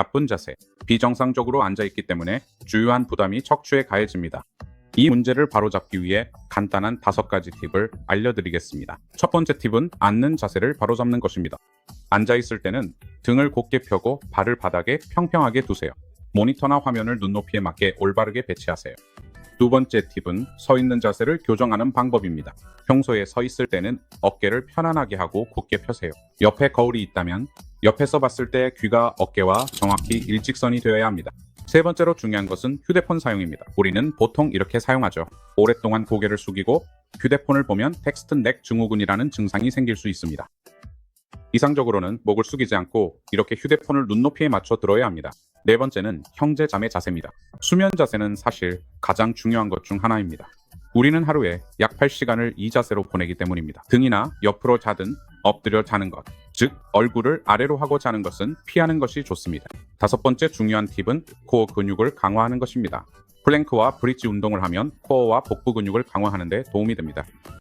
나쁜 자세, 비정상적으로 앉아있기 때문에 주요한 부담이 척추에 가해집니다. 이 문제를 바로잡기 위해 간단한 다섯 가지 팁을 알려드리겠습니다. 첫 번째 팁은 앉는 자세를 바로잡는 것입니다. 앉아있을 때는 등을 곧게 펴고 발을 바닥에 평평하게 두세요. 모니터나 화면을 눈높이에 맞게 올바르게 배치하세요. 두 번째 팁은 서 있는 자세를 교정하는 방법입니다. 평소에 서 있을 때는 어깨를 편안하게 하고 곧게 펴세요. 옆에 거울이 있다면 옆에서 봤을 때 귀가 어깨와 정확히 일직선이 되어야 합니다. 세 번째로 중요한 것은 휴대폰 사용입니다. 우리는 보통 이렇게 사용하죠. 오랫동안 고개를 숙이고 휴대폰을 보면 텍스트 넥 증후군이라는 증상이 생길 수 있습니다. 이상적으로는 목을 숙이지 않고 이렇게 휴대폰을 눈높이에 맞춰 들어야 합니다. 네 번째는 형제 자매 자세입니다. 수면 자세는 사실 가장 중요한 것 중 하나입니다. 우리는 하루에 약 8시간을 이 자세로 보내기 때문입니다. 등이나 옆으로 자든 엎드려 자는 것, 즉 얼굴을 아래로 하고 자는 것은 피하는 것이 좋습니다. 다섯 번째 중요한 팁은 코어 근육을 강화하는 것입니다. 플랭크와 브릿지 운동을 하면 코어와 복부 근육을 강화하는 데 도움이 됩니다.